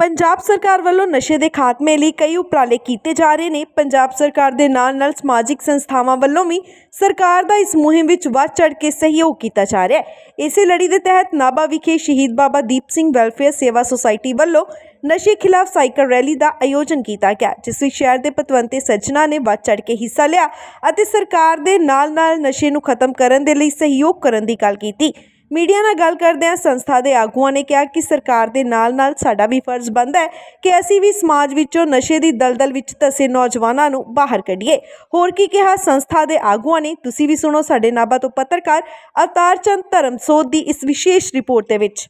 ਪੰਜਾਬ ਸਰਕਾਰ ਵੱਲੋਂ ਨਸ਼ੇ ਦੇ ਖਾਤਮੇ ਲਈ ਕਈ ਉਪਰਾਲੇ ਕੀਤੇ ਜਾ ਰਹੇ ਨੇ। ਪੰਜਾਬ ਸਰਕਾਰ ਦੇ ਨਾਲ-ਨਾਲ ਸਮਾਜਿਕ ਸੰਸਥਾਵਾਂ ਵੱਲੋਂ ਵੀ ਸਰਕਾਰ ਦਾ ਇਸ ਮੁਹਿੰਮ ਵਿੱਚ ਵੱਧ ਚੜ੍ਹ ਕੇ ਸਹਿਯੋਗ ਕੀਤਾ ਜਾ ਰਿਹਾ ਹੈ। ਇਸੇ ਲੜੀ ਦੇ ਤਹਿਤ ਨਾਭਾ ਵਿਖੇ ਸ਼ਹੀਦ ਬਾਬਾ ਦੀਪ ਸਿੰਘ ਵੈਲਫੇਅਰ ਸੇਵਾ ਸੁਸਾਇਟੀ ਵੱਲੋਂ ਨਸ਼ੇ ਖਿਲਾਫ ਸਾਈਕਲ ਰੈਲੀ ਦਾ ਆਯੋਜਨ ਕੀਤਾ ਗਿਆ, ਜਿਸ ਵਿੱਚ ਸ਼ਹਿਰ ਦੇ ਪਤਵੰਤੇ ਸੱਜਣਾ ਨੇ ਵੱਧ ਚੜ੍ਹ ਕੇ ਹਿੱਸਾ ਲਿਆ ਅਤੇ ਸਰਕਾਰ ਦੇ ਨਾਲ-ਨਾਲ ਨਸ਼ੇ ਨੂੰ ਖਤਮ ਕਰਨ ਦੇ ਲਈ ਸਹਿਯੋਗ ਕਰਨ ਦੀ ਗੱਲ ਕੀਤੀ। ਮੀਡੀਆ ਨਾਲ ਗੱਲ ਕਰਦਿਆਂ ਸੰਸਥਾ ਦੇ ਆਗੂਆਂ ਨੇ ਕਿਹਾ ਕਿ ਸਰਕਾਰ ਦੇ ਨਾਲ-ਨਾਲ ਸਾਡਾ ਵੀ ਫਰਜ਼ ਬਣਦਾ ਹੈ ਕਿ ਅਸੀਂ ਵੀ ਸਮਾਜ ਵਿੱਚੋਂ ਨਸ਼ੇ ਦੀ ਦਲਦਲ ਵਿੱਚ ਧਸੇ ਨੌਜਵਾਨਾਂ ਨੂੰ ਬਾਹਰ ਕੱਢੀਏ। ਹੋਰ ਕੀ ਕਿਹਾ ਸੰਸਥਾ ਦੇ ਆਗੂਆਂ ਨੇ? ਤੁਸੀਂ ਵੀ ਸੁਣੋ ਸਾਡੇ ਨਾਭਾ ਤੋਂ ਪੱਤਰਕਾਰ ਅਵਤਾਰ ਚੰਦ ਧਰਮਸੋਧ ਦੀ ਇਸ ਵਿਸ਼ੇਸ਼ ਰਿਪੋਰਟ ਦੇ ਵਿੱਚ।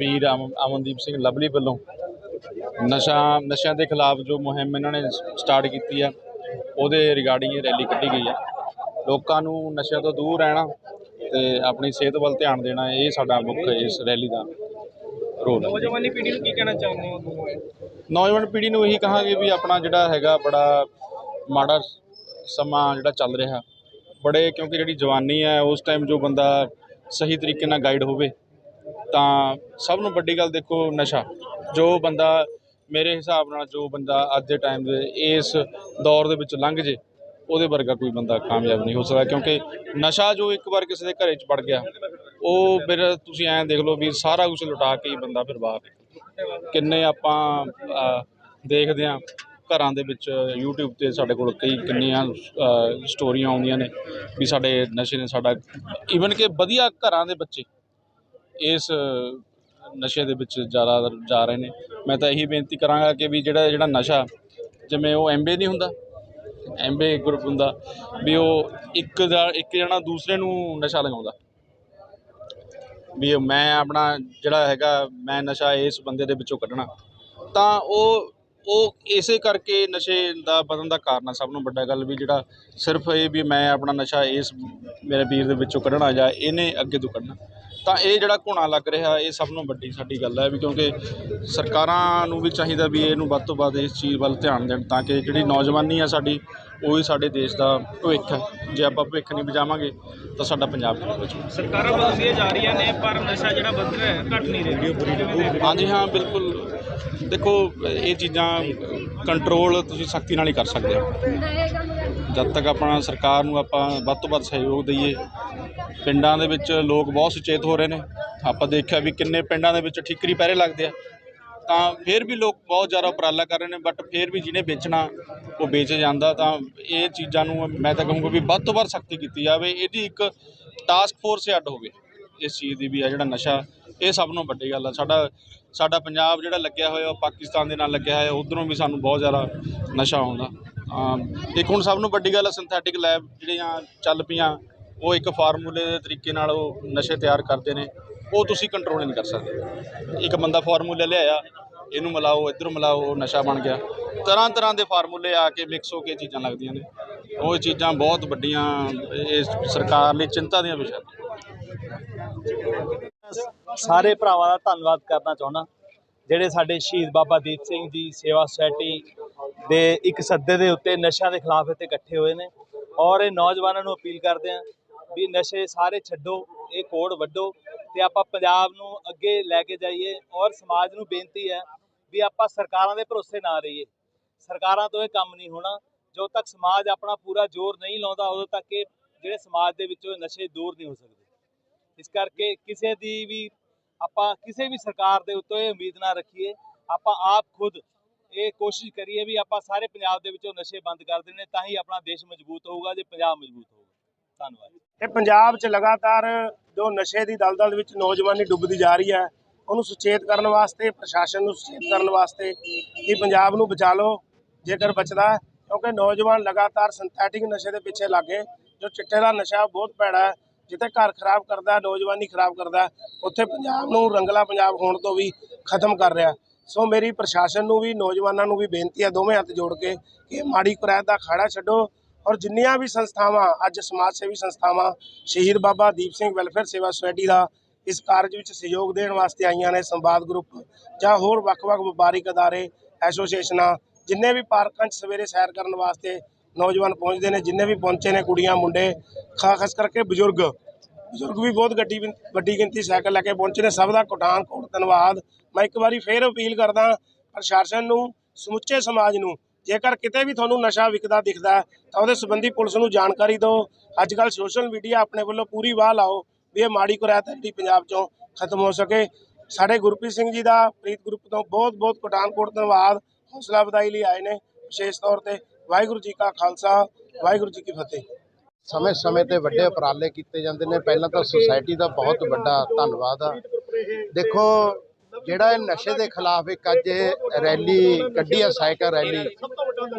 ਵੀਰ ਅਮ- ਅਮਨਦੀਪ ਸਿੰਘ ਲਵਲੀ ਵੱਲੋਂ ਨਸ਼ਾ ਨਸ਼ਿਆਂ ਦੇ ਖਿਲਾਫ ਜੋ ਮੁਹਿੰਮ ਇਹਨਾਂ ਨੇ ਸਟਾਰਟ ਕੀਤੀ ਆ ਉਹਦੇ ਰਿਗਾਰਡਿੰਗ ਇਹ ਰੈਲੀ ਕੱਢੀ ਗਈ ਆ। ਲੋਕਾਂ ਨੂੰ ਨਸ਼ਿਆਂ ਤੋਂ ਦੂਰ ਰਹਿਣਾ ਤੇ ਆਪਣੀ ਸਿਹਤ ਵੱਲ ਧਿਆਨ ਦੇਣਾ ਇਹ ਸਾਡਾ ਮੁੱਖ ਇਸ ਰੈਲੀ ਦਾ ਰੋਲ ਹੈ ਨੌਜਵਾਨੀ ਪੀੜ੍ਹੀ ਨੂੰ ਕੀ ਕਹਿਣਾ ਚਾਹੁੰਦੇ ਹੋ? ਨੌਜਵਾਨ ਪੀੜ੍ਹੀ ਨੂੰ ਇਹੀ ਕਹਾਂਗੇ ਵੀ ਆਪਣਾ ਜਿਹੜਾ ਹੈਗਾ ਬੜਾ ਮਾੜਾ ਸਮਾਂ ਜਿਹੜਾ ਚੱਲ ਰਿਹਾ ਬੜੇ ਕਿਉਂਕਿ ਜਿਹੜੀ ਜਵਾਨੀ ਹੈ ਉਸ ਟਾਈਮ ਜੋ ਬੰਦਾ ਸਹੀ ਤਰੀਕੇ ਨਾਲ ਗਾਈਡ ਹੋਵੇ ਤਾਂ ਸਭ ਨੂੰ ਵੱਡੀ ਗੱਲ ਦੇਖੋ ਨਸ਼ਾ। ਜੋ ਬੰਦਾ ਮੇਰੇ ਹਿਸਾਬ ਨਾਲ ਜੋ ਬੰਦਾ ਅੱਜ ਦੇ ਟਾਈਮ ਦੇ ਇਸ ਦੌਰ ਦੇ ਵਿੱਚ ਲੰਘ ਜੇ, ਉਹਦੇ ਵਰਗਾ ਕੋਈ ਬੰਦਾ ਕਾਮਯਾਬ ਨਹੀਂ ਹੋ ਸਕਦਾ ਕਿਉਂਕਿ ਨਸ਼ਾ ਜੋ ਇੱਕ ਵਾਰ ਕਿਸੇ ਦੇ ਘਰੇ 'ਚ ਵੜ ਗਿਆ, ਉਹ ਫਿਰ ਤੁਸੀਂ ਐਂ ਦੇਖ ਲਓ ਵੀ ਸਾਰਾ ਕੁਝ ਲੁਟਾ ਕੇ ਹੀ ਬੰਦਾ ਫਿਰ ਬਾਹਰ ਕਿੰਨੇ ਆਪਾਂ ਦੇਖਦੇ ਹਾਂ ਘਰਾਂ ਦੇ ਵਿੱਚ YouTube ਤੇ ਸਾਡੇ ਕੋਲ ਕਈ ਕਿੰਨੀਆਂ ਸਟੋਰੀਆਂ ਆਉਂਦੀਆਂ ਨੇ ਵੀ ਸਾਡੇ ਨਸ਼ੇ ਨੇ ਸਾਡਾ ਈਵਨ ਕਿ ਵਧੀਆ ਘਰਾਂ ਦੇ ਬੱਚੇ ਇਸ ਨਸ਼ੇ ਦੇ ਵਿੱਚ ਜ਼ਿਆਦਾ ਜਾ ਰਹੇ ਨੇ। ਮੈਂ ਤਾਂ ਇਹੀ ਬੇਨਤੀ ਕਰਾਂਗਾ ਕਿ ਵੀ ਜਿਹੜਾ ਜਿਹੜਾ ਨਸ਼ਾ, ਜਿਵੇਂ ਉਹ ਐਮਬੇ ਨਹੀਂ ਹੁੰਦਾ, ਐਮਬੇ ਗਰੁੱਪ ਹੁੰਦਾ, ਵੀ ਉਹ ਇੱਕ ਦਾ, ਇੱਕ ਜਣਾ ਦੂਸਰੇ ਨੂੰ ਨਸ਼ਾ ਲਗਾਉਂਦਾ। ਵੀ ਮੈਂ ਆਪਣਾ ਜਿਹੜਾ ਹੈਗਾ, ਮੈਂ ਨਸ਼ਾ ਇਸ ਬੰਦੇ ਦੇ ਵਿੱਚੋਂ ਕੱਢਣਾ। ਤਾਂ ਉਹ ਉਹ ਇਸੇ ਕਰਕੇ ਨਸ਼ੇ ਦਾ ਵਧਣ ਦਾ ਕਾਰਨ ਆ, ਸਭ ਨੂੰ ਵੱਡਾ ਗੱਲ ਵੀ ਜਿਹੜਾ ਸਿਰਫ ਇਹ ਵੀ ਮੈਂ ਆਪਣਾ ਨਸ਼ਾ ਇਸ ਮੇਰੇ ਵੀਰ ਦੇ ਵਿੱਚੋਂ ਕੱਢਣਾ ਜਾਂ ਇਹਨੇ ਅੱਗੇ ਤੋਂ ਕੱਢਣਾ, ਤਾਂ ਇਹ ਜਿਹੜਾ ਘੁਣਾ ਲੱਗ ਰਿਹਾ, ਇਹ ਸਭ ਨੂੰ ਵੱਡੀ ਸਾਡੀ ਗੱਲ ਹੈ ਵੀ ਕਿਉਂਕਿ ਸਰਕਾਰਾਂ ਨੂੰ ਵੀ ਚਾਹੀਦਾ ਵੀ ਇਹਨੂੰ ਵੱਧ ਤੋਂ ਵੱਧ ਇਸ ਚੀਜ਼ ਵੱਲ ਧਿਆਨ ਦੇਣ ਤਾਂ ਕਿ ਜਿਹੜੀ ਨੌਜਵਾਨੀ ਆ ਸਾਡੀ ਉਹ ਹੀ ਸਾਡੇ ਦੇਸ਼ ਦਾ ਭਵਿੱਖ ਹੈ। ਜੇ ਆਪਾਂ ਭਵਿੱਖ ਨਹੀਂ ਬਚਾਵਾਂਗੇ ਤਾਂ ਸਾਡਾ ਪੰਜਾਬ ਨਹੀਂ ਬਚੂਗਾ ਸਰਕਾਰਾਂ ਬਦਲੀਆਂ ਜਾ ਰਹੀਆਂ ਨੇ ਪਰ ਨਸ਼ਾ ਜਿਹੜਾ ਵੱਧ ਰਿਹਾ ਹੈ ਘਟ ਨਹੀਂ ਰਿਹਾ। ਹਾਂਜੀ ਹਾਂ ਬਿਲਕੁਲ। ਦੇਖੋ ਇਹ ਚੀਜ਼ਾਂ ਕੰਟਰੋਲ ਤੁਸੀਂ ਸਖਤੀ ਨਾਲ ਹੀ ਕਰ ਸਕਦੇ ਹੋ। ਜਦ ਤੱਕ ਆਪਣਾ ਸਰਕਾਰ ਨੂੰ ਆਪਾਂ ਵੱਧ ਤੋਂ ਵੱਧ ਸਹਿਯੋਗ ਦਈਏ ਪਿੰਡਾਂ ਦੇ ਵਿੱਚ ਲੋਕ ਬਹੁਤ ਸੁਚੇਤ ਹੋ ਰਹੇ ਨੇ। ਆਪਾਂ ਦੇਖਿਆ ਵੀ ਕਿੰਨੇ ਪਿੰਡਾਂ ਦੇ ਵਿੱਚ ਠਿਕਰੀ ਪਹਿਰੇ ਲੱਗਦੇ ਆ। ਤਾਂ ਫਿਰ ਵੀ ਲੋਕ ਬਹੁਤ ਜ਼ਿਆਦਾ ਉਪਰਾਲਾ ਕਰ ਰਹੇ ਨੇ ਬਟ ਫਿਰ ਵੀ ਜਿਹਨੇ ਵੇਚਣਾ, ਉਹ ਵੇਚ ਜਾਂਦਾ। ਤਾਂ ਇਹ ਚੀਜ਼ਾਂ ਨੂੰ ਮੈਂ ਤਾਂ ਕਹੂੰਗਾ ਵੀ ਵੱਧ ਤੋਂ ਵੱਧ ਸਖਤੀ ਕੀਤੀ ਜਾਵੇ। ਇਹਦੀ ਇੱਕ ਟਾਸਕ ਫੋਰਸ ਅੱਡ ਹੋਵੇ, ਇਸ ਚੀਜ਼ ਦੀ ਵੀ ਆ ਜਿਹੜਾ ਨਸ਼ਾ, ਇਹ ਸਭ ਨੂੰ ਵੱਡੀ ਗੱਲ ਆ। ਸਾਡਾ ਸਾਡਾ ਪੰਜਾਬ ਜਿਹੜਾ ਲੱਗਿਆ ਹੋਇਆ, ਉਹ ਪਾਕਿਸਤਾਨ ਦੇ ਨਾਲ ਲੱਗਿਆ ਹੋਇਆ, ਉਧਰੋਂ ਵੀ ਸਾਨੂੰ ਬਹੁਤ ਜ਼ਿਆਦਾ ਨਸ਼ਾ ਆਉਂਦਾ। ਇੱਕ ਹੁਣ ਸਭ ਨੂੰ ਵੱਡੀ ਗੱਲ ਆ ਸਿੰਥੈਟਿਕ ਲੈਬ ਜਿਹੜੀਆਂ ਚੱਲ ਪਈਆਂ, ਉਹ ਇੱਕ ਫਾਰਮੂਲੇ ਦੇ ਤਰੀਕੇ ਨਾਲ ਉਹ ਨਸ਼ੇ ਤਿਆਰ ਕਰਦੇ ਨੇ। ਉਹ ਤੁਸੀਂ ਕੰਟਰੋਲ ਨਹੀਂ ਕਰ ਸਕਦੇ। ਇੱਕ ਬੰਦਾ ਫਾਰਮੂਲਾ ਲਿਆਇਆ ਇਹਨੂੰ ਮਿਲਾਓ, ਇੱਧਰ ਮਿਲਾਓ ਨਸ਼ਾ ਬਣ ਗਿਆ। ਤਰ੍ਹਾਂ ਤਰ੍ਹਾਂ ਦੇ ਫਾਰਮੂਲੇ ਆ ਕੇ ਮਿਕਸ ਹੋ ਕੇ ਚੀਜ਼ਾਂ ਲੱਗਦੀਆਂ ਨੇ। ਉਹ ਚੀਜ਼ਾਂ ਬਹੁਤ ਵੱਡੀਆਂ, ਇਹ ਸਰਕਾਰ ਲਈ ਚਿੰਤਾ ਦੀਆਂ ਵਿਸ਼ਾ ਸਾਰੇ ਭਰਾਵਾਂ ਦਾ ਧੰਨਵਾਦ ਕਰਨਾ ਚਾਹੁੰਦਾ। ਜਿਹੜੇ ਸਾਡੇ ਸ਼ਹੀਦ ਬਾਬਾ ਦੀਪ ਸਿੰਘ ਜੀ, ਸੇਵਾ ਸੁਸਾਇਟੀ ਦੇ ਇੱਕ ਸੱਦੇ ਦੇ ਉੱਤੇ ਨਸ਼ਿਆਂ ਦੇ ਖਿਲਾਫ ਇੱਥੇ ਇਕੱਠੇ ਹੋਏ ਨੇ। ਔਰ ਇਹ ਨੌਜਵਾਨਾਂ ਨੂੰ ਅਪੀਲ ਕਰਦੇ ਆ ਵੀ ਨਸ਼ੇ ਸਾਰੇ ਛੱਡੋ, ਇਹ ਕੋੜ ਵੱਢੋ ਤੇ ਆਪਾਂ ਪੰਜਾਬ ਨੂੰ ਅੱਗੇ ਲੈ ਕੇ ਜਾਈਏ। ਔਰ ਸਮਾਜ ਨੂੰ ਬੇਨਤੀ ਹੈ ਵੀ ਆਪਾਂ ਸਰਕਾਰਾਂ ਦੇ ਭਰੋਸੇ ਨਾ ਰਹੀਏ। ਸਰਕਾਰਾਂ ਤੋਂ ਇਹ ਕੰਮ ਨਹੀਂ ਹੋਣਾ। ਜਦੋਂ ਤੱਕ ਸਮਾਜ ਆਪਣਾ ਪੂਰਾ ਜ਼ੋਰ ਨਹੀਂ ਲਾਉਂਦਾ, ਉਦੋਂ ਤੱਕ ਇਹ ਜਿਹੜੇ ਸਮਾਜ ਦੇ ਵਿੱਚੋਂ ਨਸ਼ੇ ਦੂਰ ਨਹੀਂ ਹੋ ਸਕਦੇ। ਇਸ ਕਰਕੇ ਕਿਸੇ ਦੀ ਵੀ ਆਪਾਂ ਕਿਸੇ ਵੀ ਸਰਕਾਰ ਦੇ ਉੱਤੇ ਇਹ ਉਮੀਦ ਨਾ ਰੱਖੀਏ। ਆਪਾਂ ਆਪ ਖੁਦ ਇਹ ਕੋਸ਼ਿਸ਼ ਕਰੀਏ ਵੀ ਆਪਾਂ ਸਾਰੇ ਪੰਜਾਬ ਦੇ ਵਿੱਚੋਂ ਨਸ਼ੇ ਬੰਦ ਕਰ ਦੇਣੇ, ਤਾਂ ਹੀ ਆਪਣਾ ਦੇਸ਼ ਮਜ਼ਬੂਤ ਹੋਊਗਾ ਜੇ ਪੰਜਾਬ ਮਜ਼ਬੂਤ ਹੋਊਗਾ। ਧੰਨਵਾਦ। ਇਹ ਪੰਜਾਬ 'ਚ ਲਗਾਤਾਰ ਜੋ ਨਸ਼ੇ ਦੀ ਦਲਦਲ ਵਿੱਚ ਨੌਜਵਾਨੀ ਡੁੱਬਦੀ ਜਾ ਰਹੀ ਹੈ ਉਹਨੂੰ ਸੁਚੇਤ ਕਰਨ ਵਾਸਤੇ, ਪ੍ਰਸ਼ਾਸਨ ਨੂੰ ਸੁਚੇਤ ਕਰਨ ਵਾਸਤੇ ਕਿ ਪੰਜਾਬ ਨੂੰ ਬਚਾ ਲਓ, ਜੇਕਰ ਬਚਦਾ ਕਿਉਂਕਿ ਨੌਜਵਾਨ ਲਗਾਤਾਰ ਸਿੰਥੈਟਿਕ ਨਸ਼ੇ ਦੇ ਪਿੱਛੇ ਲੱਗੇ ਜੋ ਚਿੱਟੇ ਦਾ ਨਸ਼ਾ ਬਹੁਤ ਭੈੜਾ ਹੈ, ਜਿੱਥੇ ਘਰ ਖਰਾਬ ਕਰਦਾ ਨੌਜਵਾਨੀ ਖਰਾਬ ਕਰਦਾ ਉੱਥੇ ਪੰਜਾਬ ਨੂੰ ਰੰਗਲਾ ਪੰਜਾਬ ਹੋਣ ਤੋਂ ਵੀ ਖਤਮ ਕਰ ਰਿਹਾ ਸੋ ਮੇਰੀ ਪ੍ਰਸ਼ਾਸਨ ਨੂੰ ਵੀ, ਨੌਜਵਾਨਾਂ ਨੂੰ ਵੀ ਬੇਨਤੀ ਹੈ ਦੋਵੇਂ ਹੱਥ ਜੋੜ ਕੇ ਕਿ ਮਾੜੀ ਕੁਰੈਤ ਦਾ ਖਾੜਾ ਛੱਡੋ ਔਰ ਜਿੰਨੀਆਂ ਵੀ ਸੰਸਥਾਵਾਂ, ਅੱਜ ਸਮਾਜ ਸੇਵੀ ਸੰਸਥਾਵਾਂ, ਸ਼ਹੀਦ ਬਾਬਾ ਦੀਪ ਸਿੰਘ ਵੈਲਫੇਅਰ ਸੇਵਾ ਸੁਸਾਇਟੀ ਦਾ ਇਸ ਕਾਰਜ ਵਿੱਚ ਸਹਿਯੋਗ ਦੇਣ ਵਾਸਤੇ ਆਈਆਂ ਨੇ ਸੰਵਾਦ ਗਰੁੱਪ ਜਾਂ ਹੋਰ ਵੱਖ-ਵੱਖ ਵਪਾਰਿਕ ਅਦਾਰੇ, ਐਸੋਸੀਏਸ਼ਨਾਂ, ਜਿੰਨੇ ਵੀ ਪਾਰਕਾਂ 'ਚ ਸਵੇਰੇ ਸੈਰ ਕਰਨ ਵਾਸਤੇ ਨੌਜਵਾਨ ਪਹੁੰਚਦੇ ਨੇ, ਜਿੰਨੇ ਵੀ ਪਹੁੰਚੇ ਨੇ ਕੁੜੀਆਂ, ਮੁੰਡੇ ਖਾ- ਖਾਸ ਕਰਕੇ ਬਜ਼ੁਰਗ। ਬਜ਼ੁਰਗ ਵੀ ਬਹੁਤ ਗੱਡੀ ਵੱਡੀ ਗਿਣਤੀ ਸਾਈਕਲ ਲੈ ਕੇ ਪਹੁੰਚੇ ਨੇ, ਸਭ ਦਾ ਕੋਟਾਨ ਕੋਟ ਧੰਨਵਾਦ। ਮੈਂ ਇੱਕ ਵਾਰੀ ਫੇਰ ਅਪੀਲ ਕਰਦਾ ਪ੍ਰਸ਼ਾਸਨ ਨੂੰ, ਸਮੁੱਚੇ ਸਮਾਜ ਨੂੰ, ਜੇਕਰ ਕਿਤੇ ਵੀ ਤੁਹਾਨੂੰ ਨਸ਼ਾ ਵਿਕਦਾ ਦਿਖਦਾ ਤਾਂ ਉਹਦੇ ਸੰਬੰਧੀ ਪੁਲਿਸ ਨੂੰ ਜਾਣਕਾਰੀ ਦਿਓ। ਅੱਜ ਕੱਲ ਸੋਸ਼ਲ ਮੀਡੀਆ ਆਪਣੇ ਵੱਲੋਂ ਪੂਰੀ ਵਾਹ ਲਾਓ। ਵੀ ਇਹ ਮਾੜੀ ਕੁਰੈਤ ਹੈ ਪੰਜਾਬ ਚੋਂ ਖਤਮ ਹੋ ਸਕੇ। ਸਾਡੇ ਗੁਰਪ੍ਰੀਤ ਸਿੰਘ ਜੀ ਦਾ ਪ੍ਰੀਤ ਗਰੁੱਪ ਤੋਂ ਬਹੁਤ ਬਹੁਤ ਕੋਟਾਨ ਧੰਨਵਾਦ ਹੌਸਲਾ ਵਧਾਈ ਲਈ ਆਏ ਨੇ। ਵਿਸ਼ੇਸ਼ ਤੌਰ ਤੇ ਵਾਹਿਗੁਰੂ ਜੀ ਕਾ ਖਾਲਸਾ, ਵਾਹਿਗੁਰੂ ਜੀ ਕੀ ਫਤਿਹ। ਸਮੇਂ ਸਮੇਂ ਤੇ ਵੱਡੇ ਉਪਰਾਲੇ ਕੀਤੇ ਜਾਂਦੇ ਨੇ। ਪਹਿਲਾਂ ਤਾਂ ਸੁਸਾਇਟੀ ਦਾ ਬਹੁਤ ਵੱਡਾ ਧੰਨਵਾਦ ਆ। ਦੇਖੋ, ਜਿਹੜਾ ਇਹ ਨਸ਼ੇ ਦੇ ਖਿਲਾਫ ਇੱਕ ਅੱਜ ਇਹ ਰੈਲੀ ਕੱਢੀ ਆ, ਸਾਈਕਲ ਰੈਲੀ,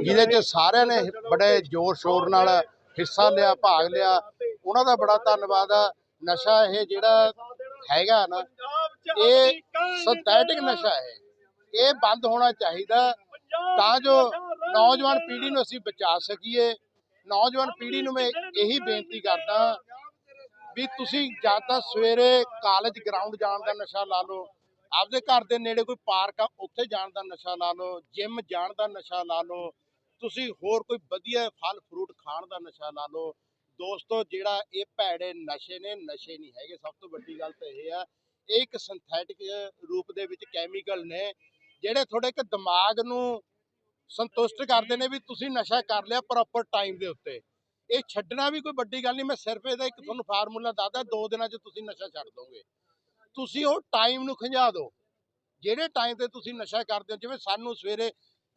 ਜਿਹਦੇ 'ਚ ਸਾਰਿਆਂ ਨੇ ਬੜੇ ਜ਼ੋਰ ਸ਼ੋਰ ਨਾਲ ਹਿੱਸਾ ਲਿਆ, ਭਾਗ ਲਿਆ, ਉਹਨਾਂ ਦਾ ਬੜਾ ਧੰਨਵਾਦ ਆ। ਨਸ਼ਾ ਇਹ ਜਿਹੜਾ ਹੈਗਾ ਨਾ ਇਹ ਸਿੰਥੈਟਿਕ ਨਸ਼ਾ ਹੈ। ਇਹ ਬੰਦ ਹੋਣਾ ਚਾਹੀਦਾ। ਤਾਂ ਜੋ ਨੌਜਵਾਨ ਪੀੜ੍ਹੀ ਨੂੰ ਅਸੀਂ ਬਚਾ ਸਕੀਏ। ਨੌਜਵਾਨ ਪੀੜ੍ਹੀ ਨੂੰ ਮੈਂ ਇਹੀ ਬੇਨਤੀ ਕਰਦਾ ਵੀ ਤੁਸੀਂ ਜਾਂ ਤਾਂ ਸਵੇਰੇ ਕਾਲਜ ਗਰਾਊਂਡ ਜਾਣ ਦਾ ਨਸ਼ਾ ਲਾ ਲਓ। ਆਪਦੇ ਘਰ ਦੇ ਨੇੜੇ ਕੋਈ ਪਾਰਕ ਆ ਉੱਥੇ ਜਾਣ ਦਾ ਨਸ਼ਾ ਲਾ ਲਓ। ਜਿਮ ਜਾਣ ਦਾ ਨਸ਼ਾ ਲਾ ਲਓ। ਤੁਸੀਂ ਹੋਰ ਕੋਈ ਵਧੀਆ ਫਲ ਫਰੂਟ ਖਾਣ ਦਾ ਨਸ਼ਾ ਲਾ ਲਓ। ਦੋਸਤੋ, ਜਿਹੜਾ ਇਹ ਭੈੜੇ ਨਸ਼ੇ ਨੇ, ਨਸ਼ੇ ਨਹੀਂ ਹੈਗੇ, ਸਭ ਤੋਂ ਵੱਡੀ ਗੱਲ ਤਾਂ ਇਹ ਆ, ਇਹ ਇੱਕ ਸਿੰਥੈਟਿਕ ਰੂਪ ਦੇ ਵਿੱਚ ਕੈਮੀਕਲ ਨੇ, ਜਿਹੜੇ ਤੁਹਾਡੇ ਇੱਕ ਦਿਮਾਗ ਨੂੰ ਸੰਤੁਸ਼ਟ ਕਰਦੇ ਨੇ ਵੀ ਤੁਸੀਂ ਨਸ਼ਾ ਕਰ ਲਿਆ ਪ੍ਰੋਪਰ ਟਾਈਮ ਦੇ ਉੱਤੇ। ਇਹ ਛੱਡਣਾ ਵੀ ਕੋਈ ਵੱਡੀ ਗੱਲ ਨਹੀਂ, ਮੈਂ ਸਿਰਫ ਇਹਦਾ ਇੱਕ ਤੁਹਾਨੂੰ ਫਾਰਮੂਲਾ ਦੱਸਦਾ, ਦੋ ਦਿਨਾਂ 'ਚ ਤੁਸੀਂ ਨਸ਼ਾ ਛੱਡ ਦੋਗੇ। ਤੁਸੀਂ ਉਹ ਟਾਈਮ ਨੂੰ ਖੰਝਾ ਦਿਓ, ਜਿਹੜੇ ਟਾਈਮ ਤੇ ਤੁਸੀਂ ਨਸ਼ਾ ਕਰਦੇ ਹੋ, ਜਿਵੇਂ ਸਾਨੂੰ ਸਵੇਰੇ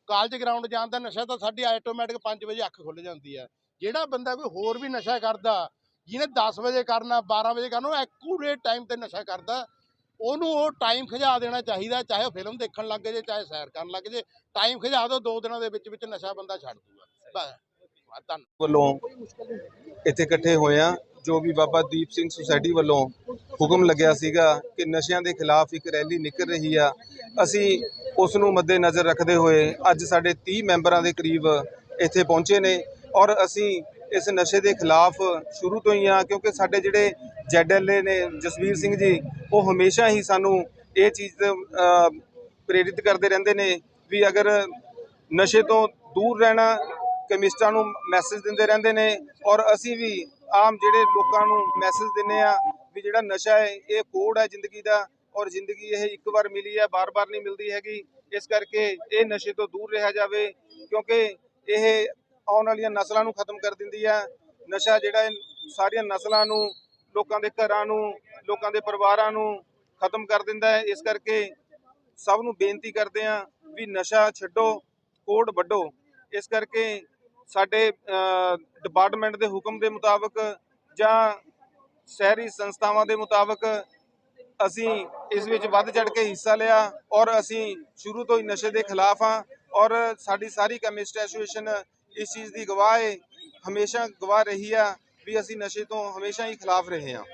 ਕਾਲਜ ਗਰਾਊਂਡ ਜਾਣ ਦਾ ਨਸ਼ਾ ਤਾਂ ਸਾਡੀ ਆਟੋਮੈਟਿਕ 5 ਵਜੇ ਅੱਖ ਖੁੱਲ ਜਾਂਦੀ ਹੈ ਜਿਹੜਾ ਬੰਦਾ ਕੋਈ ਹੋਰ ਵੀ ਨਸ਼ਾ ਕਰਦਾ, ਜਿਹਨੇ 10 ਵਜੇ ਕਰਨਾ 12 ਵਜੇ ਕਰਨਾ, ਉਹ ਐਕੂਰੇਟ ਟਾਈਮ ਤੇ ਨਸ਼ਾ ਕਰਦਾ। ਉਹਨੂੰ ਉਹ ਟਾਈਮ ਖਿਜਾ ਦੇਣਾ ਚਾਹੀਦਾ, ਚਾਹੇ ਉਹ ਫਿਲਮ ਦੇਖਣ ਲੱਗ ਜੇ ਚਾਹੇ ਸੈਰ ਕਰਨ ਲੱਗ ਜੇ ਟਾਈਮ ਖਿਜਾ ਦਿਓ, ਦੋ ਦਿਨਾਂ ਦੇ ਵਿੱਚ ਵਿੱਚ ਨਸ਼ਾ ਬੰਦਾ ਛੱਡ ਦੂਗਾ। ਵੱਲੋਂ ਇੱਥੇ ਇਕੱਠੇ ਹੋਏ ਆ ਜੋ ਵੀ ਬਾਬਾ ਦੀਪ ਸਿੰਘ ਸੁਸਾਇਟੀ ਵੱਲੋਂ ਹੁਕਮ ਲੱਗਿਆ ਸੀਗਾ ਕਿ ਨਸ਼ਿਆਂ ਦੇ ਖਿਲਾਫ ਇੱਕ ਰੈਲੀ ਨਿਕਲ ਰਹੀ ਆ। ਅਸੀਂ ਉਸ ਨੂੰ ਮੱਦੇ ਨਜ਼ਰ ਰੱਖਦੇ ਹੋਏ ਅੱਜ ਸਾਡੇ 30 ਮੈਂਬਰਾਂ ਦੇ ਕਰੀਬ ਇੱਥੇ ਪਹੁੰਚੇ ਨੇ। ਔਰ ਅਸੀਂ ਇਸ ਨਸ਼ੇ ਦੇ ਖਿਲਾਫ ਸ਼ੁਰੂ ਤੋਂ ਹੀ ਆ ਕਿਉਂਕਿ ਸਾਡੇ ਜਿਹੜੇ ਜੈਡਐਲਏ ਨੇ ਜਸਵੀਰ ਸਿੰਘ ਜੀ ਉਹ ਹਮੇਸ਼ਾ ਹੀ ਸਾਨੂੰ ਇਹ ਚੀਜ਼ ਤੋਂ, ਪ੍ਰੇਰਿਤ ਕਰਦੇ ਰਹਿੰਦੇ ਨੇ ਵੀ ਅਗਰ ਨਸ਼ੇ ਤੋਂ ਦੂਰ ਰਹਿਣਾ ਕੈਮਿਸਟਾਂ ਨੂੰ ਮੈਸੇਜ ਦਿੰਦੇ ਰਹਿੰਦੇ ਨੇ ਔਰ ਅਸੀਂ ਵੀ ਆਮ ਜਿਹੜੇ ਲੋਕਾਂ ਨੂੰ ਮੈਸੇਜ ਦਿੰਨੇ ਆ ਵੀ ਜਿਹੜਾ ਨਸ਼ਾ ਹੈ ਇਹ ਕੋਡ ਹੈ ਜ਼ਿੰਦਗੀ ਦਾ ਔਰ ਜ਼ਿੰਦਗੀ ਇਹ ਇੱਕ ਵਾਰ ਮਿਲੀ ਹੈ ਬਾਰ-ਬਾਰ ਨਹੀਂ ਮਿਲਦੀ ਹੈਗੀ। ਇਸ ਕਰਕੇ ਇਹ ਨਸ਼ੇ ਤੋਂ ਦੂਰ ਰਿਹਾ ਜਾਵੇ ਕਿਉਂਕਿ ਇਹ ਆਉਣ ਵਾਲੀਆਂ ਨਸਲਾਂ ਨੂੰ ਖਤਮ ਕਰ ਦਿੰਦੀ ਹੈ। ਨਸ਼ਾ ਜਿਹੜਾ ਇਹ ਸਾਰੀਆਂ ਨਸਲਾਂ ਨੂੰ, ਲੋਕਾਂ ਦੇ ਘਰਾਂ ਨੂੰ, ਲੋਕਾਂ ਦੇ ਪਰਿਵਾਰਾਂ ਨੂੰ ਖਤਮ ਕਰ ਦਿੰਦਾ ਹੈ। ਇਸ ਕਰਕੇ ਸਭ ਨੂੰ ਬੇਨਤੀ ਕਰਦੇ ਆ ਵੀ ਨਸ਼ਾ ਛੱਡੋ, ਕੋਡ ਵੱਢੋ। ਇਸ ਕਰਕੇ ਸਾਡੇ ਡਿਪਾਰਟਮੈਂਟ ਦੇ ਹੁਕਮ ਦੇ ਮੁਤਾਬਕ ਜਾਂ ਸ਼ਹਿਰੀ ਸੰਸਥਾਵਾਂ ਦੇ ਮੁਤਾਬਕ ਅਸੀਂ ਇਸ ਵਿੱਚ ਵੱਧ ਚੜ ਕੇ ਹਿੱਸਾ ਲਿਆ ਔਰ ਅਸੀਂ ਸ਼ੁਰੂ ਤੋਂ ਹੀ ਨਸ਼ੇ ਦੇ ਖਿਲਾਫ ਹਾਂ ਔਰ ਸਾਡੀ ਸਾਰੀ ਕੈਮਿਸਟ ਐਸੋਸੀਏਸ਼ਨ ਇਸ ਚੀਜ਼ ਦੀ ਗਵਾਹ ਹੈ ਹਮੇਸ਼ਾ ਗਵਾਹ ਰਹੀ ਆ ਵੀ ਅਸੀਂ ਨਸ਼ੇ ਤੋਂ ਹਮੇਸ਼ਾ ਹੀ ਖਿਲਾਫ ਰਹੇ ਹਾਂ।